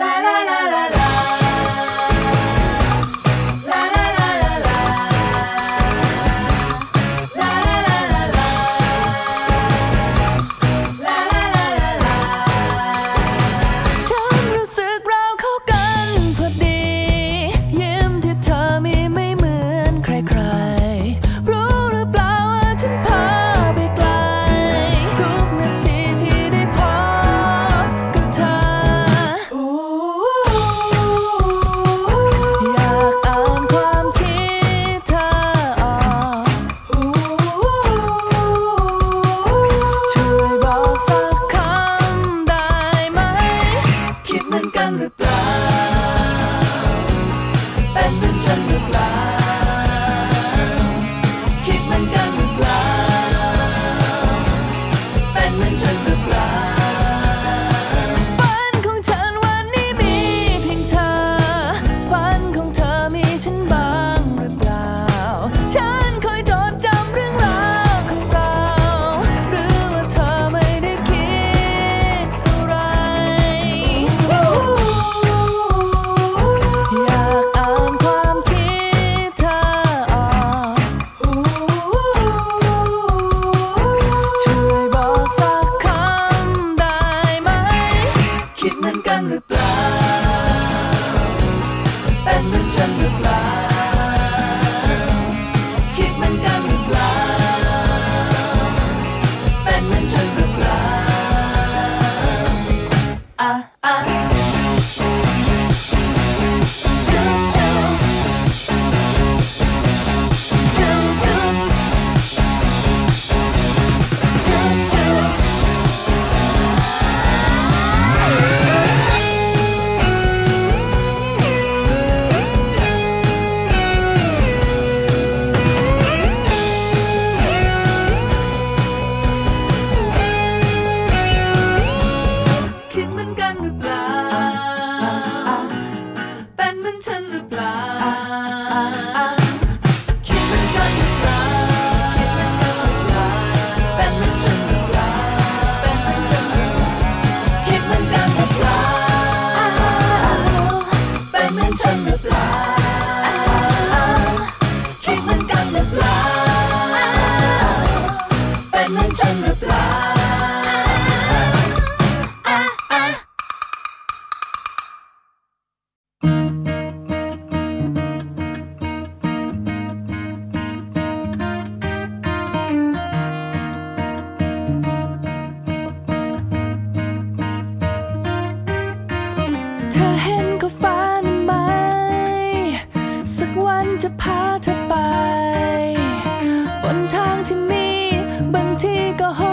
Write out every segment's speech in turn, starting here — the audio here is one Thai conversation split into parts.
ฉัาง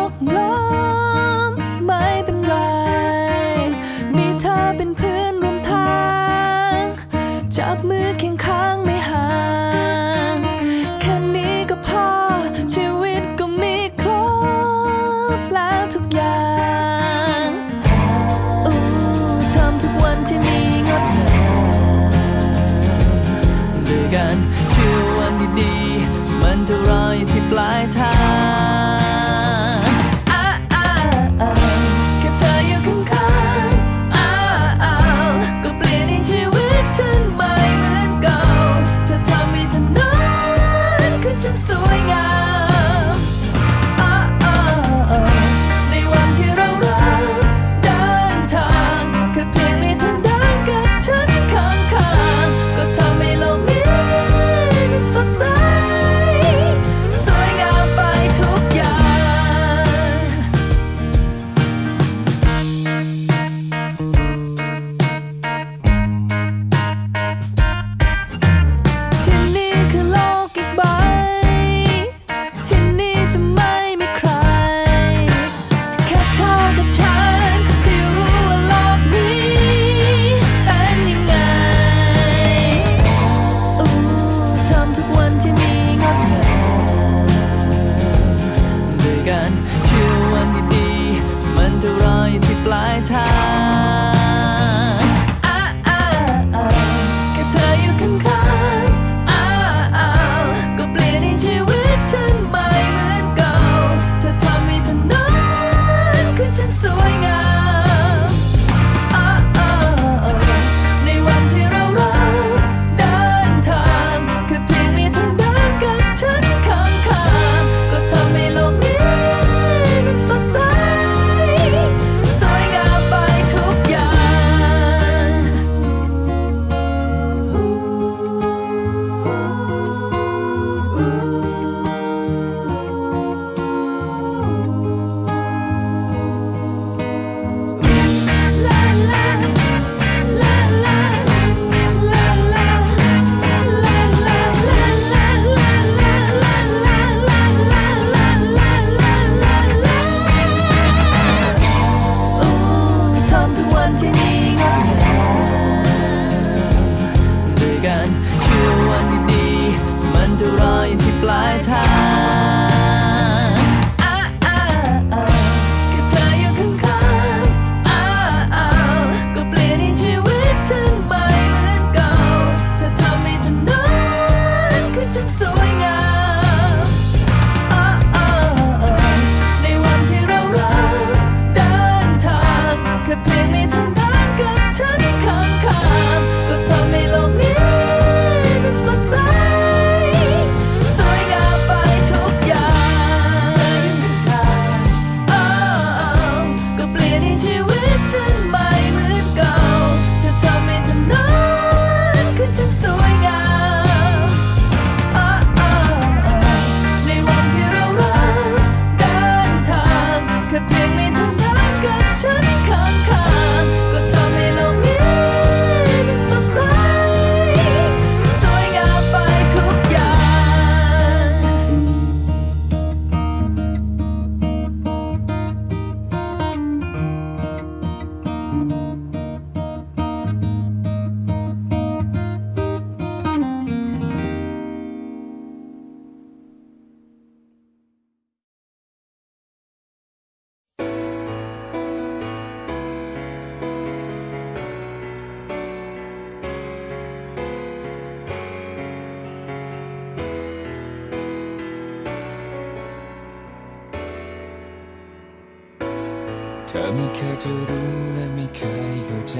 ธอไม่เคยจะรู้และไม่เคยเข้าใจ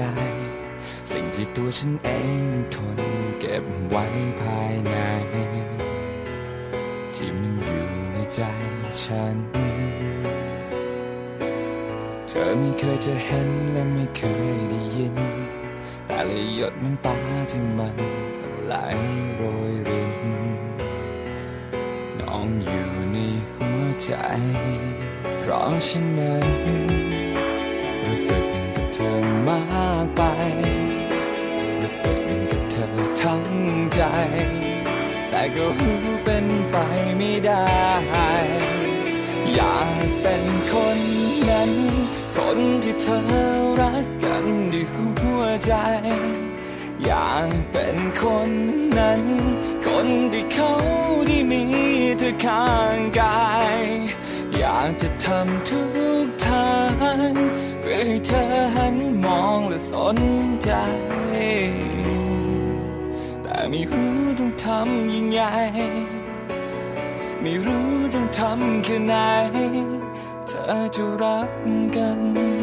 สิ่งที่ตัวฉันเองนั้นทนเก็บไว้ภายใน ที่มันอยู่ในใจฉัน เธอไม่เคยจะเห็นและไม่เคยได้ยิน แต่ละหยดน้ำตาที่มันต้องไหลโรยรินน้องอยู่ในหัวใจ เพราะฉะนั้น สึกกับเธอมากไป รู้สึกกับเธอทั้งใจ แต่ก็รู้เป็นไปไม่ได้ อยากเป็นคนนั้น คนที่เธอรักกันด้วยหัวใจ อยากเป็นคนนั้น คนที่เขาได้มีเธอข้างกาย อยากจะทำทุกทาง เพื่อให้เธอหันมองและสนใจ แต่ไม่รู้ต้องทำยังไง ไม่รู้ต้องทำแค่ไหน เธอจะรักกัน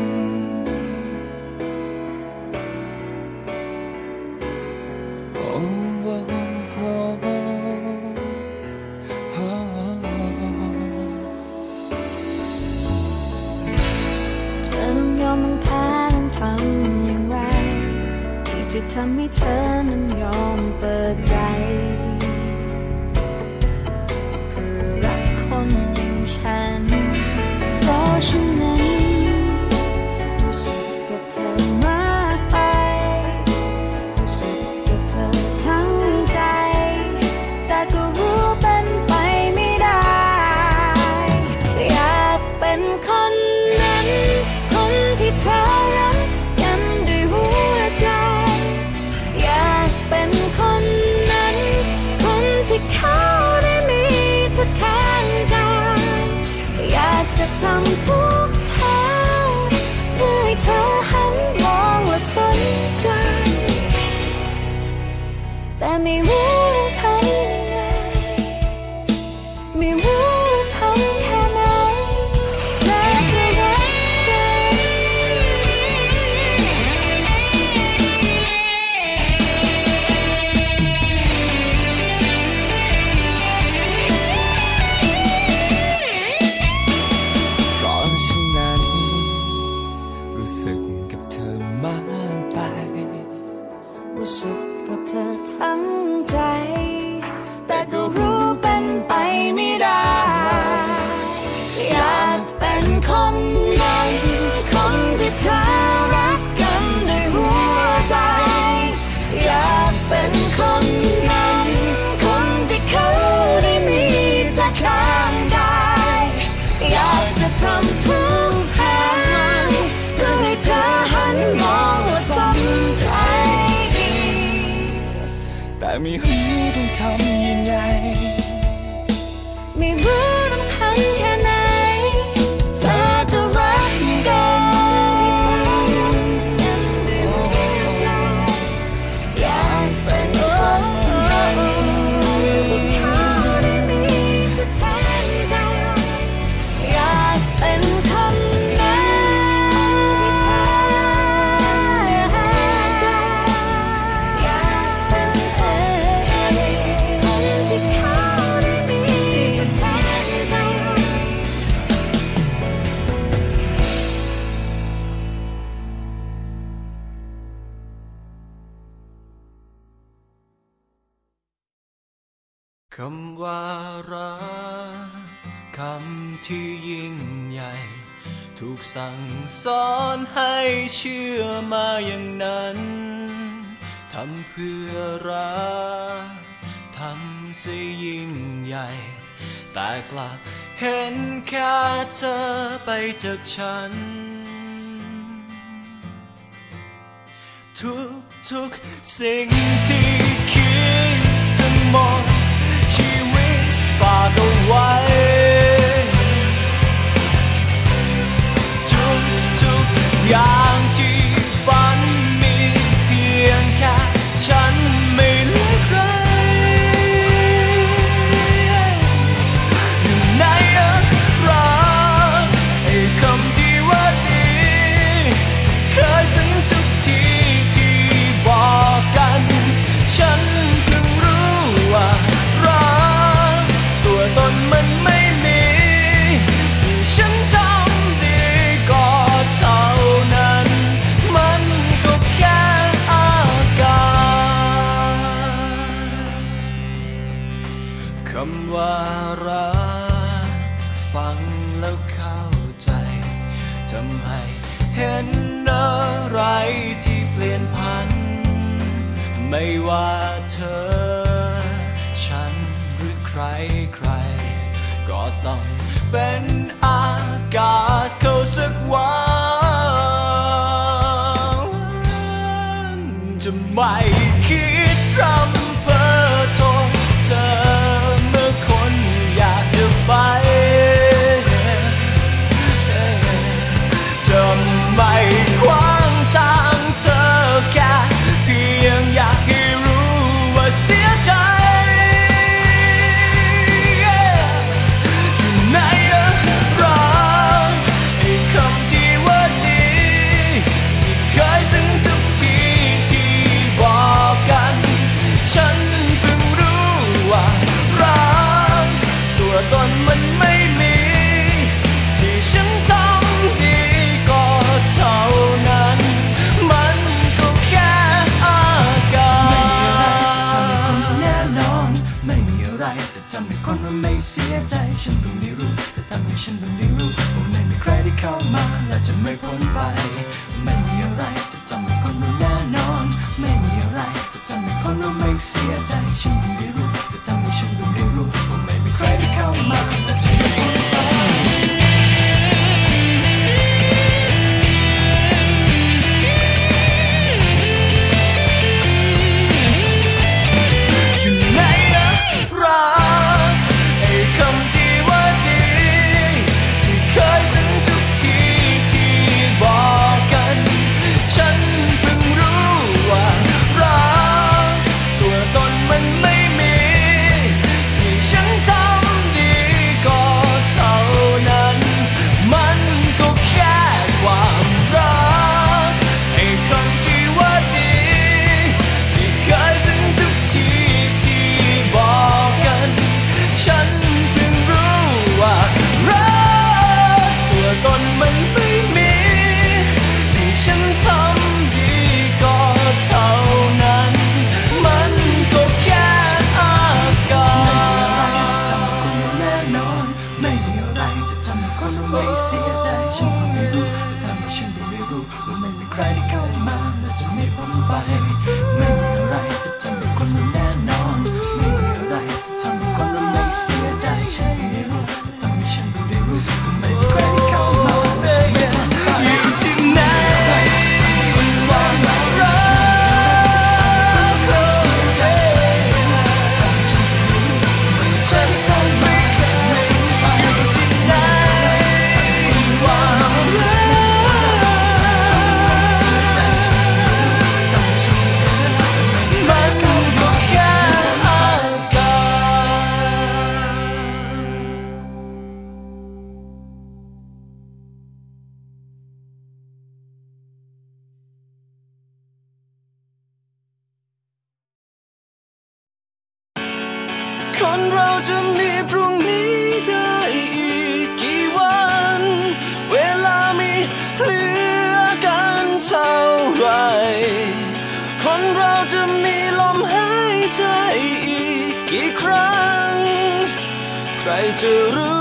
ที่ทำให้เธอนั้นยอมเปิดใจ ม่รู้ต้องทำยังไงไม่รู้ คำว่ารักคำที่ยิ่งใหญ่ ถูกสั่งสอนให้เชื่อมาอย่างนั้นทำเพื่อรักทำซะยิ่งใหญ่ แต่กลับเห็นแค่เธอไปจากฉัน ทุกทุกสิ่งที่ mais. เข้ามาและจะไม่พ้นไป to